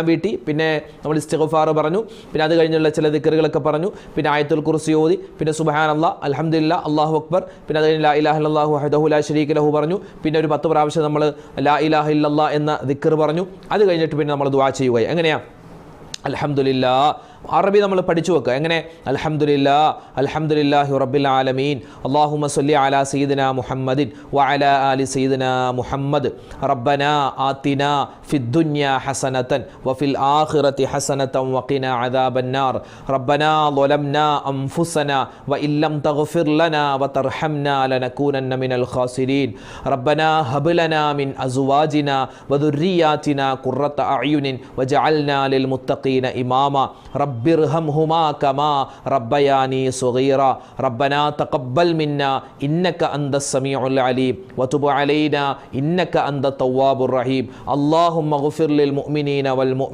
വീട്ടി. പിന്നെ നമ്മൾ ഇസ്തിഗ്ഫാർ പറഞ്ഞു. പിന്നെ അത് കഴിഞ്ഞുള്ള ചില ദിക്കറുകളൊക്കെ പറഞ്ഞു. പിന്നെ ആയത്തുൽ കുർസി ഓതി. പിന്നെ സുബഹാൻ അല്ലാ അൽഹംദുലില്ലാ അള്ളാഹു അക്ബർ. പിന്നെ അത് കഴിഞ്ഞ് ലാ ഇലാഹ ഇല്ലല്ലാഹു വഹദഹു ലാ ഷരീഖ് ലഹു പറഞ്ഞു. പിന്നെ ഒരു പത്ത് പ്രാവശ്യം നമ്മൾ ലാ ഇലാഹ ഇല്ലല്ലാ എന്ന ദിക്കർ പറഞ്ഞു. അത് കഴിഞ്ഞിട്ട് പിന്നെ നമ്മൾ ദുവാ ചെയ്യുകയായി. എങ്ങനെയാ? അലഹമുല്ല അറബി നമ്മൾ പഠിച്ചു വെക്കുക. എങ്ങനെ? അലഹമുല്ല അലഹമുല്ലാഹി റബ്ബിൽ ആലമീൻ. അള്ളാഹുമ സല്ലി അല സീദന മുഹമ്മദിൻ വഅല അലി സീദന മുഹമ്മദ്. റബ്ബന ആത്തിന ഫിദ്ദുന്യ ഹസനത്തൻ വഫിൽ ആഹിറത്തി ഹസനത്തൻ വഖിന അദാബന്നാർ റബ്ബന ലൊലംന അംഫുസന വ ഇല്ലം തഗ്ഫിർ ലന വ മിനൽ ഖാസിരീൻ. റബ്ബന ഹബ് മിൻ അസുവാജിന വ ദുർരിയാതിന ഖുർറത അയുനിൻ വജഅൽന ലിൽ മുത്തഖീൻ. للمتقين إماما رب ارحمهما كما ربياني صغيرا ربنا تقبل منا إنك أنت السميع العليم وتب علينا إنك أنت التواب الرحيم اللهم اغفر للمؤمنين والمؤمنين